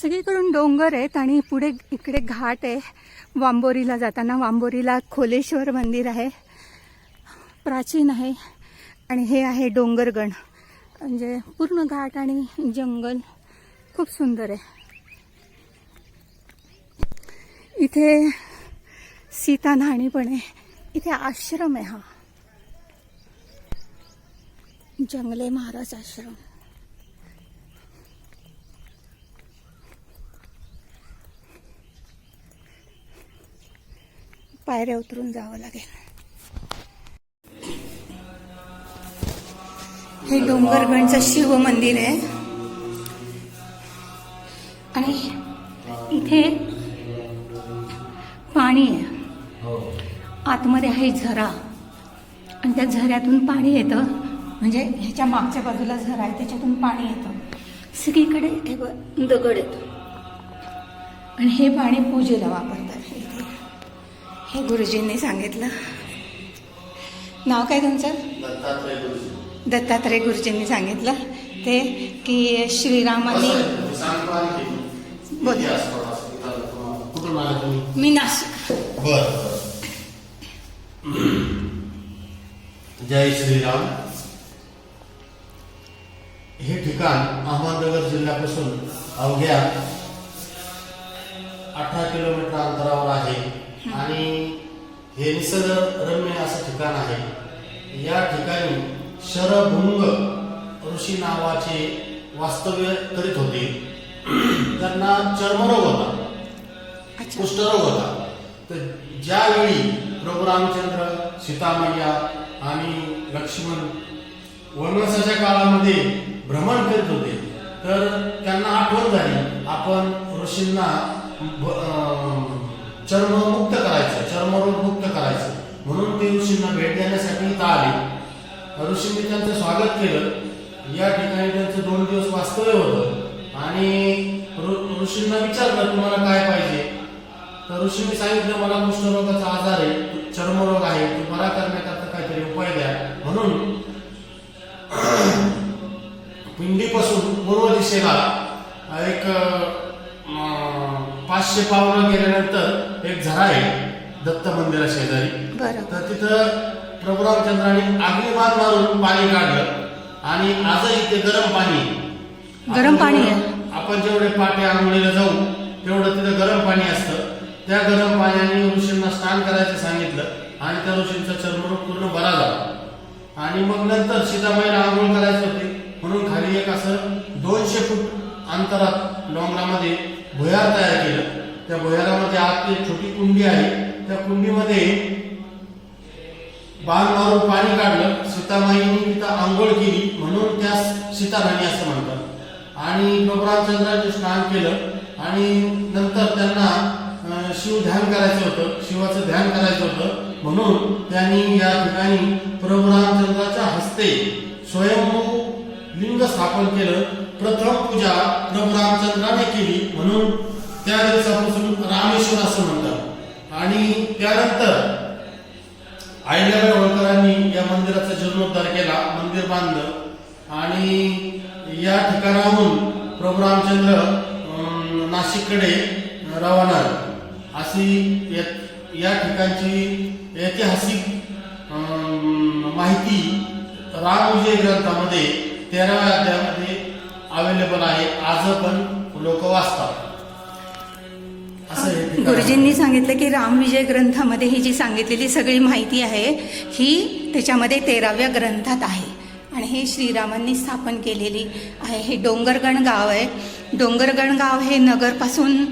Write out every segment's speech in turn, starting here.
सगळीकडून डोंगर आहेत आणि पुढे इकडे घाट आहे. वांबोरीला जाताना वांबोरीला खोलेश्वर मंदिर आहे. प्राचीन आहे. आणि हे आहे डोंगरगण. म्हणजे पूर्ण घाट आणि जंगल खूप सुंदर आहे. इथे सीता न्हाणी पण आहे इथे आश्रम आहे हा. जंगले महाराज आश्रम. पायऱ्या उतरून जावं लागेल. हे डोंगरगणचं शिव मंदिर आहे. आणि इथे पाणी आहे. आतमध्ये आहे झरा. आणि त्या झऱ्यातून पाणी येतं. म्हणजे ह्याच्या मागच्या बाजूला झरा आहे त्याच्यातून पाणी येतं. सगळीकडे हे दगड येतो. आणि हे पाणी पूजेला वापरतात. हे गुरुजींनी सांगितलं. नाव काय तुमचं? दत्तात्रय गुरुजी. दत्तात्रय गुरुजींनी सांगितलं. ते की श्रीरामांनी बोल. मी नाशिक बर. जय श्रीराम. हे ठिकाण अहमदनगर जिल्ह्यापासून अवघ्या अठरा किलोमीटर अंतरावर आहे. आणि हे निसर्गरम्य असं ठिकाण आहे. या ठिकाणी शरभुंग ऋषी नावाचे वास्तव्य करीत होते. त्यांना चर्मरोग होता. कुष्ठरोग होता. तर ज्यावेळी प्रभू रामचंद्र सीतामय्या आणि लक्ष्मण वनवासाच्या काळामध्ये भ्रमण करीत होते तर त्यांना आठवण झाली आपण ऋषींना ब- अं, चर्ममुक्त करायचं चर्मरोग मुक्त करायचं ऋषींना भेट देण्यासाठी इथं आले. ऋषींनी त्यांचं स्वागत केलं. या ठिकाणी त्यांचं दोन दिवस वास्तव्य होतं. आणि ऋषींना विचारलं तुम्हाला काय पाहिजे? तर ऋषींनी सांगितलं मला कुष्ठरोगाचा आजार आहे चर्मरोग आहे तो बरा करण्याकरता काहीतरी उपाय द्या. म्हणून पिंडीपासून पूर्व दिशेला एक पाचशे पावलं गेल्यानंतर एक झरा आहे दत्त मंदिरा शेजारी तर तिथं प्रभू रामचंद्राने अग्निबाण मारून पाणी काढलं आणि आजही ते गरम पाणी. गरम पाणी आपण जेवढे पाटे आंघोळीला जाऊ तेवढं तिथं गरम पाणी असतं. त्या गरम पाण्याने ऋषींना स्नान करायचं सांगितलं आणि त्या ऋषींचा चर्मरोग पूर्ण बरा झाला. आणि मग नंतर सीताबाईला आंघोळ करायची होती. म्हणून खाली एक असं दोनशे फूट अंतरात डोंगरामध्ये भुयार तयार केलं. त्या भुयारामध्ये आत एक छोटी कुंडी आहे. त्या कुंडीमध्ये बाण मारून पाणी काढलं. सीतामाईने तिथं आंघोळ केली. म्हणून त्या सीताराणी असं म्हणतात. आणि प्रभरामचंद्राचे स्नान केलं. आणि नंतर त्यांना शिव ध्यान करायचं होतं. शिवाचं ध्यान करायचं होतं. म्हणून त्यांनी या ठिकाणी प्रभुरामचंद्राच्या हस्ते स्वयंभू लिंग स्थापन केलं. प्रथम पूजा प्रभुरामचंद्राने केली. म्हणून त्या दिवसापासून रामेश्वर असं म्हणतात. आणि त्यानंतर आईल्याबाई होळकरांनी या मंदिराचा जीर्णोद्धार केला मंदिर बांधलं. आणि या ठिकाणाहून प्रभू रामचंद्र नाशिककडे रवाना अशी या- या ठिकाणची ऐतिहासिक माहिती रामविजय ग्रंथामध्ये तेराव्या अध्यायामध्ये अवेलेबल आहे. आज पण लोक वाचतात. गुरुजींनी सांगितलं की रामविजय ग्रंथामध्ये ही जी सांगितलेली सगळी माहिती आहे ही त्याच्यामध्ये तेराव्या ग्रंथात आहे. आणि हे श्रीरामांनी स्थापन केलेली आहे. हे डोंगरगण गाव आहे. डोंगरगण गाव हे नगरपासून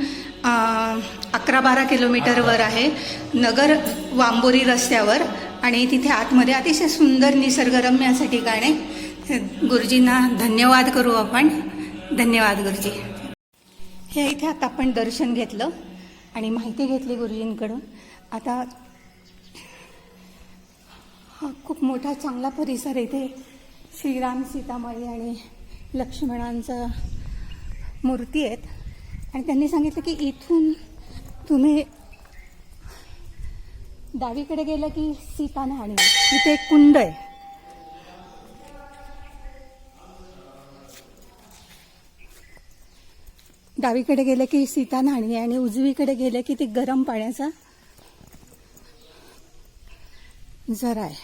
अकरा बारा किलोमीटरवर आहे. नगर वांबोरी रस्त्यावर आणि तिथे आतमध्ये अतिशय सुंदर निसर्गरम्य असं ठिकाण आहे गुरुजींना धन्यवाद करू आपण. धन्यवाद गुरुजी. हे इथे आता आपण दर्शन घेतलं. आणि माहिती घेतली गुरुजींकडून. आता हा खूप मोठा चांगला परिसर इथे. श्रीराम सीतामाई आणि लक्ष्मणांचं मूर्ती आहेत. आणि त्यांनी सांगितलं की इथून तुम्ही डावीकडे गेलं की सीता नाणी इथे एक कुंड आहे. डावीकडे गेले की सीता नाणी आहे आणि उजवीकडे गेले की ती गरम पाण्याचा जरा आहे.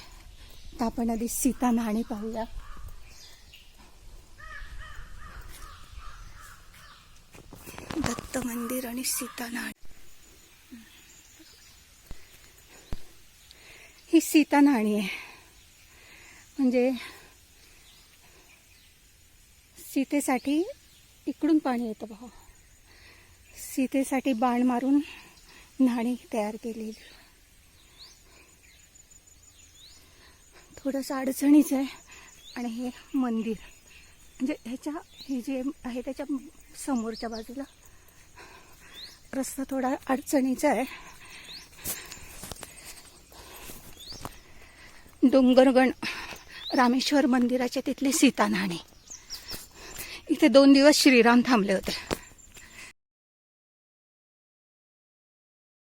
तर आपण आधी सीता नाणी पाहूया. दत्त मंदिर आणि सीता नाणी ही सीता नाणी आहे म्हणजे सीतेसाठी इकडून पाणी येतं भाऊ सीतेसाठी बाण मारून न्हाणी तयार केलेली थोडंसं अडचणीचं आहे आणि हे मंदिर. म्हणजे ह्याच्या हे जे आहे त्याच्या समोरच्या बाजूला रस्ता थोडा अडचणीचा आहे. डोंगरगण रामेश्वर मंदिराच्या तिथली सीता न्हाणी. इथे दोन दिवस श्रीराम थांबले होते.